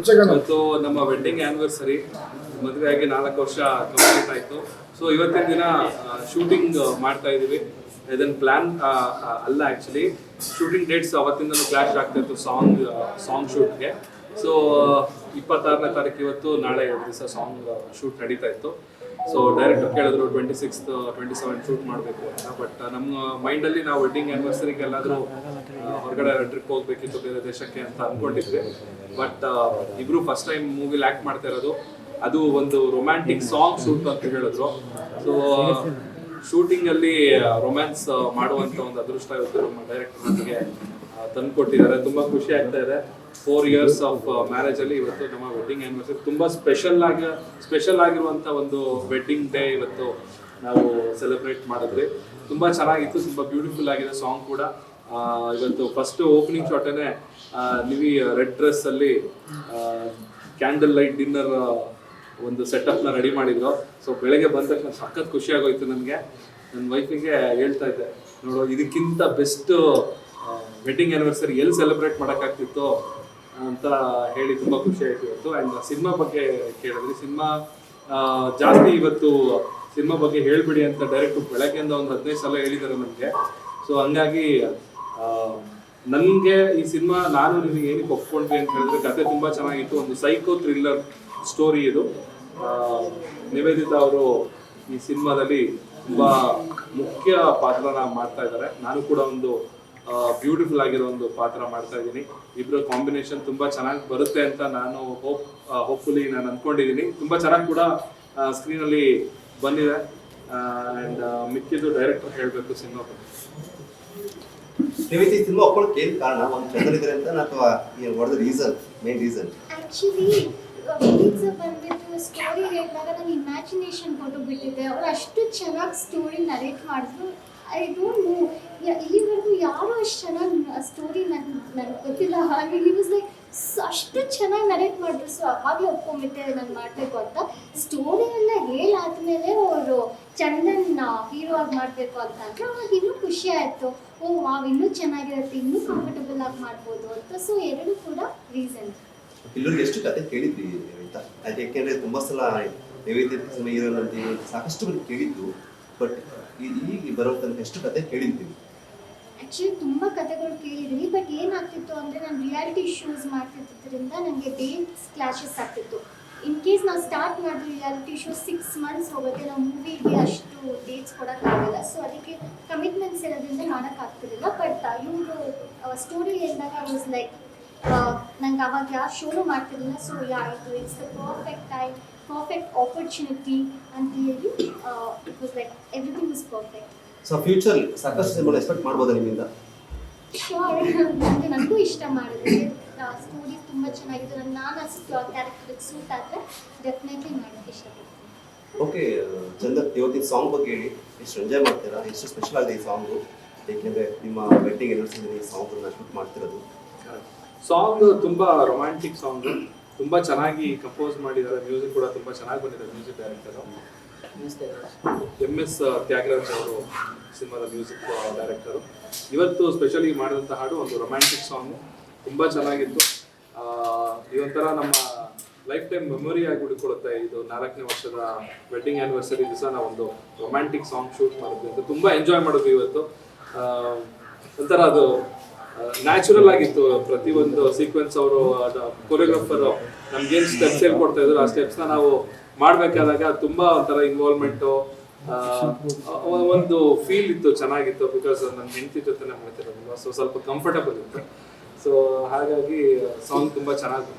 ಇವತ್ತು ನಮ್ಮ wedding anniversary ಮದುವೆ ಆಗಿ ನಾಲ್ಕು ವರ್ಷ ಕಂಪ್ಲೀಟ್ ಆಯ್ತು. ಸೊ ಇವತ್ತಿನ ದಿನ ಶೂಟಿಂಗ್ ಮಾಡ್ತಾ ಇದೀವಿ. ಇದನ್ನು ಪ್ಲಾನ್ ಅಲ್ಲ ಆ್ಯಕ್ಚುಲಿ ಶೂಟಿಂಗ್ ಡೇಟ್ಸ್ ಅವತ್ತಿಂದಲೂ ಕ್ಲಾಶ್ ಆಗ್ತಾ ಇತ್ತು ಸಾಂಗ್ ಸಾಂಗ್ ಶೂಟ್ಗೆ ಸೊ ಇಪ್ಪತ್ತಾರನೇ ತಾರೀಕು ಇವತ್ತು ನಾಳೆ ಎರಡು ದಿವಸ ಸಾಂಗ್ ಶೂಟ್ ನಡೀತಾ ಇತ್ತು. ಸೊ ಡೈರೆಕ್ಟರ್ ಕೇಳಿದ್ರು twenty six twenty seven shoot ಮಾಡಬೇಕು ಅಂತ. ಬಟ್ ನಮ್ಮ ಮೈಂಡಲ್ಲಿ ನಾವು ವೆಡ್ಡಿಂಗ್ ಆನಿವರ್ಸರಿಗೆ ಎಲ್ಲಾದರೂ ಹೊರಗಡೆ ಟ್ರಿಪ್ ಹೋಗ್ಬೇಕಿತ್ತು ಬೇರೆ ದೇಶಕ್ಕೆ ಅಂತ ಅನ್ಕೊಂಡಿದ್ವಿ. ಬಟ್ ಇಬ್ರು ಫಸ್ಟ್ ಟೈಮ್ ಮೂವಿಲಿ ಆಕ್ಟ್ ಮಾಡ್ತಾ ಇರೋದು. ಅದು ಒಂದು ರೊಮ್ಯಾಂಟಿಕ್ ಸಾಂಗ್ ಶೂಟ್ ಅಂತ ಹೇಳಿದ್ರು. ಸೊ ಶೂಟಿಂಗ್ ಅಲ್ಲಿ ರೊಮ್ಯಾನ್ಸ್ ಮಾಡುವಂತ ಒಂದು ಅದೃಷ್ಟ ಇವತ್ತು ನಮ್ಮ ಡೈರೆಕ್ಟರ್ ನಮಗೆ ತಂದ್ಕೊಟ್ಟಿದ್ದಾರೆ. ತುಂಬಾ ಖುಷಿ ಆಗ್ತಾ ಇದೆ. ಫೋರ್ ಇಯರ್ಸ್ ಆಫ್ ಮ್ಯಾರೇಜ್ ಅಲ್ಲಿ ಇವತ್ತು ನಮ್ಮ ವೆಡ್ಡಿಂಗ್ ಆನಿವರ್ಸರಿ ತುಂಬಾ ಸ್ಪೆಷಲ್ ಆಗಿ ಸ್ಪೆಷಲ್ ಆಗಿರುವಂತ ಒಂದು ವೆಡ್ಡಿಂಗ್ ಡೇ ಇವತ್ತು ನಾವು ಸೆಲೆಬ್ರೇಟ್ ಮಾಡಿದ್ವಿ. ತುಂಬಾ ಚೆನ್ನಾಗಿತ್ತು, ತುಂಬಾ ಬ್ಯೂಟಿಫುಲ್ ಆಗಿದೆ ಸಾಂಗ್ ಕೂಡ. ಇವತ್ತು ಫಸ್ಟ್ ಓಪನಿಂಗ್ ಶಾಟೇನೆ ನಿವಿ ರೆಡ್ ಡ್ರೆಸ್ ಅಲ್ಲಿ ಕ್ಯಾಂಡಲ್ ಲೈಟ್ ಡಿನ್ನರ್ ಒಂದು ಸೆಟಪ್ನ ರೆಡಿ ಮಾಡಿದ್ರು. ಸೊ ಬೆಳಗ್ಗೆ ಬಂದ ತಕ್ಷಣ ಸಖತ್ ಖುಷಿ ಆಗೋಯ್ತು ನನಗೆ. ನನ್ನ ವೈಫಿಗೆ ಹೇಳ್ತಾ ಇದ್ದೆ, ನೋಡು, ಇದಕ್ಕಿಂತ ಬೆಸ್ಟ್ ವೆಡ್ಡಿಂಗ್ ಆ್ಯನಿವರ್ಸರಿ ಎಲ್ಲಿ ಸೆಲೆಬ್ರೇಟ್ ಮಾಡೋಕ್ಕಾಗ್ತಿತ್ತು ಅಂತ ಹೇಳಿ ತುಂಬ ಖುಷಿ ಆಯ್ತು ಇವತ್ತು. ಆ್ಯಂಡ್ ಸಿನಿಮಾ ಬಗ್ಗೆ ಕೇಳಿದ್ರಿ. ಸಿನಿಮಾ ಜಾಸ್ತಿ ಇವತ್ತು ಸಿನಿಮಾ ಬಗ್ಗೆ ಹೇಳಿಬಿಡಿ ಅಂತ ಡೈರೆಕ್ಟ್ ಬೆಳಗ್ಗೆಯಿಂದ ಒಂದು ಹದಿನೈದು ಸಲ ಹೇಳಿದ್ದಾರೆ ನನಗೆ. ಸೊ ಹಂಗಾಗಿ ನನಗೆ ಈ ಸಿನಿಮಾ ನಾನು ನಿಮಗೆ ಏನಕ್ಕೆ ಒಪ್ಕೊಂಡ್ವಿ ಅಂತ ಹೇಳಿದ್ರೆ ಕತೆ ತುಂಬಾ ಚೆನ್ನಾಗಿತ್ತು. ಒಂದು ಸೈಕೋ ಥ್ರಿಲ್ಲರ್ ಸ್ಟೋರಿ ಇದು. ನಿವೇದಿತಾ ಅವರು ಈ ಸಿನಿಮಾದಲ್ಲಿ ತುಂಬಾ ಮುಖ್ಯ ಪಾತ್ರನ ಮಾಡ್ತಾ ಇದ್ದಾರೆ. ನಾನು ಕೂಡ ಒಂದು ಬ್ಯೂಟಿಫುಲ್ ಆಗಿರೋ ಒಂದು ಪಾತ್ರ ಮಾಡ್ತಾ ಇದ್ದೀನಿ. ಇಬ್ಬರ ಕಾಂಬಿನೇಷನ್ ತುಂಬಾ ಚೆನ್ನಾಗಿ ಬರುತ್ತೆ ಅಂತ ನಾನು ಹೋಪ್ ಹೋಪ್ಫುಲಿ ನಾನು ಅನ್ಕೊಂಡಿದ್ದೀನಿ. ತುಂಬಾ ಚೆನ್ನಾಗಿ ಕೂಡ ಸ್ಕ್ರೀನಲ್ಲಿ ಬಂದಿದೆ. ಅಂಡ್ ಮಿಕ್ಕಿದ್ದು ಡೈರೆಕ್ಟರ್ ಹೇಳಬೇಕು ಸಿನಿಮಾ ಬಗ್ಗೆ. ನೀವೈತಿ ಸಿನಿಮಾ ಒಪ್ಕೊಳ್ಳೋಕೆ ಏನ್ ಕಾರಣ? ಒಂದು ಚಂದ್ರಿದ್ರೆ ಅಂತ ಅಥವಾ ಏನು what the reason main reason actually feelings ಬಂದ್ಬಿಟ್ಟು ಸ್ಟೋರಿ ಹೇಳಿದಾಗ ನಂಗೆ ಇಮ್ಯಾಜಿನೇಷನ್ ಕೊಟ್ಟು ಬಿಟ್ಟಿದ್ದೆ ಅವ್ರು ಅಷ್ಟು ಚೆನ್ನಾಗಿ ಸ್ಟೋರಿ ನರೇಟ್ ಮಾಡಿದ್ರು. ಐ ಡೋಂಟ್ ನೋ ಇಲ್ಲಿವರೆಗೂ ಯಾರು ಅಷ್ಟು ಚೆನ್ನಾಗಿ ಸ್ಟೋರಿ ನನ್ ನನಗೆ ಗೊತ್ತಿಲ್ಲ. ಹಾಗೆ ಈ ವಾಸ್ ಲೈಕ್ ಅಷ್ಟು ಚೆನ್ನಾಗಿ ನರೇಟ್ ಮಾಡಿದ್ರು. ಸೊ ಅವಾಗಲೇ ಒಪ್ಕೊಂಡ್ಬಿಟ್ಟೆ ನಾನು ಮಾಡಬೇಕು ಅಂತ ಸ್ಟೋರಿ ಚಂದನ್ ಹೀರೋ ಆಗಿ ಮಾಡಬೇಕು ಅಂತ ಅಂದ್ರೆ ಅವಾಗ ಇನ್ನೂ ಖುಷಿ ಆಯಿತು. ಓ ವಾವ್ ಇನ್ನೂ ಚೆನ್ನಾಗಿರುತ್ತೆ ಇನ್ನೂ ಕಂಫರ್ಟಬಲ್ ಆಗಿ ಮಾಡ್ಬೋದು ಅಂತ. ಸೊ ಎರಡು ಕೂಡ ರೀಸನ್ ಇಲ್ಲೂರಿಗೆ ಎಷ್ಟು ಕತೆ ಕೇಳಿದ್ವಿ ಅಂತ ಅದು ಯಾಕೆಂದ್ರೆ ತುಂಬಾ ಸಲ ನೈವೇದ್ಯ ಹೀರೋನ್ ಸಾಕಷ್ಟು ಮಂದಿ ಕೇಳಿದ್ದು ಬಟ್ ಈಗ ಬರೋ ತನಕ ಎಷ್ಟು ಕತೆ ಕೇಳಿದ್ವಿ ಆ್ಯಕ್ಚುಲಿ ತುಂಬ ಕತೆಗಳು ಕೇಳಿದ್ದೀನಿ ಬಟ್ ಏನಾಗ್ತಿತ್ತು ಅಂದರೆ ನಾನು ರಿಯಾಲಿಟಿ ಶೋಸ್ ಮಾಡ್ತಿದ್ದರಿಂದ ನನಗೆ ಡೇಟ್ಸ್ ಕ್ಲಾಶಸ್ ಆಗ್ತಿತ್ತು. ಇನ್ ಕೇಸ್ ನಾವು ಸ್ಟಾರ್ಟ್ ಮಾಡಿದ್ರೆ ರಿಯಾಲಿಟಿ ಶೋ ಸಿಕ್ಸ್ ಮಂತ್ಸ್ ಹೋಗುತ್ತೆ. ನಾವು ಮೂವಿಗೆ ಅಷ್ಟು ಡೇಟ್ಸ್ ಕೊಡೋಕ್ಕಾಗಲ್ಲ ಸೊ ಅದಕ್ಕೆ ಕಮಿಟ್ಮೆಂಟ್ಸ್ ಇರೋದ್ರಿಂದ ಮಾಡೋಕ್ಕಾಗ್ತಿರಲಿಲ್ಲ ಬಟ್ ಇವರು ಸ್ಟೋರಿ ಹೇಳಿದಾಗ ವಾಸ್ ಲೈಕ್ ನಂಗೆ ಅವಾಗ ಯಾವ ಶೋನು ಮಾಡ್ತಿರಲಿಲ್ಲ. ಸೊ ಯಾ ಇದು it's the perfect time perfect opportunity ಅಂತ ಹೇಳಿ it was like everything is perfect so future ಸಾಕಷ್ಟು ಎಕ್ಸ್ಪೆಕ್ಟ್ ಮಾಡ್ಬೋದಾ ನಿಮ್ಮಿಂದ? ಶೋರ್ ನನಗೆ ನನಗೂ ಇಷ್ಟ ಮಾಡಿದೆ. ಸ್ಟೋರಿ ತುಂಬ ಚೆನ್ನಾಗಿದೆ ನಾನು ನಾನು ಅಷ್ಟು ಕ್ಯಾರೆಕ್ಟರ್ಗೆ ಸೂಟ್ ಆದರೆ ಡೆಫಿನೆಟ್ಲಿ ಮಾಡೋಕ್ಕೆ ಇಷ್ಟಪಡ್ತೀನಿ ಓಕೆ ಚಂದನ್ ಇವತ್ತಿನ ಸಾಂಗ್ ಬಗ್ಗೆ ಹೇಳಿ. ಎಷ್ಟು ಎಂಜಾಯ್ ಮಾಡ್ತೀರಾ? ಎಷ್ಟು ಸ್ಪೆಷಲ್ ಆಗಿದೆ ಈ ಸಾಂಗು ಏಕೆಂದರೆ ನಿಮ್ಮ ವೆಡ್ಡಿಂಗ್ ಎನಿವರ್ಸರಿ ಈ ಸಾಂಗ್ ಶೂಟ್ ಮಾಡ್ತಿರೋದು. ಸಾಂಗ್ ತುಂಬಾ ರೊಮ್ಯಾಂಟಿಕ್ ಸಾಂಗ್ ತುಂಬಾ ಚೆನ್ನಾಗಿ ಕಂಪೋಸ್ ಮಾಡಿದ್ದಾರೆ. ಮ್ಯೂಸಿಕ್ ಕೂಡ ತುಂಬಾ ಚೆನ್ನಾಗಿ ಬಂದಿದೆ music director M S Thyagaraj ಅವರು ಸಿನಿಮಾದ ಮ್ಯೂಸಿಕ್ ಡೈರೆಕ್ಟರು ಇವತ್ತು ಸ್ಪೆಷಲಿ ಮಾಡಿದಂಥ ಹಾಡು ಒಂದು ರೊಮ್ಯಾಂಟಿಕ್ ಸಾಂಗ್ ತುಂಬಾ ಚೆನ್ನಾಗಿತ್ತು. ಇದೊಂಥರ ನಮ್ಮ ಲೈಫ್ ಟೈಮ್ ಮೆಮೊರಿ ಆಗಿ ಉಳ್ಕೊಳ್ಳುತ್ತೆ ಇದು ನಾಲ್ಕನೇ ವರ್ಷದ ವೆಡ್ಡಿಂಗ್ ಆನಿವರ್ಸರಿ ದಿವಸ ನಾವು ಒಂದು ರೊಮ್ಯಾಂಟಿಕ್ ಸಾಂಗ್ ಶೂಟ್ ಮಾಡಿದ್ವಿ ಅಂತ ತುಂಬಾ ಎಂಜಾಯ್ ಮಾಡಿದ್ವಿ ಇವತ್ತು. ಒಂಥರ ಅದು ನ್ಯಾಚುರಲ್ ಆಗಿತ್ತು ಪ್ರತಿಯೊಂದು ಸೀಕ್ವೆನ್ಸ್ ಅವರು ಕೊರಿಯೋಗ್ರಾಫರ್ ನಮ್ಗೇನು ಸ್ಟೆಪ್ಸ್ ಹೇಳ್ಕೊಡ್ತಾ ಇದ್ರು, ಆ ಸ್ಟೆಪ್ಸ್ನ ನಾವು ಮಾಡಬೇಕಾದಾಗ ತುಂಬಾ ಒಂಥರ ಇನ್ವಾಲ್ವ್ಮೆಂಟು ಒಂದು ಫೀಲ್ ಇತ್ತು, ಚೆನ್ನಾಗಿತ್ತು ಬಿಕಾಸ್ ನನ್ನ ಹೆಂಡತಿ ಜೊತೆ ಮಾಡ್ತಿರೋದಿಲ್ಲ ಸೊ ಸ್ವಲ್ಪ ಕಂಫರ್ಟಬಲ್ ಇತ್ತು. ಸೊ ಹಾಗಾಗಿ ಸಾಂಗ್ ತುಂಬಾ ಚೆನ್ನಾಗಿ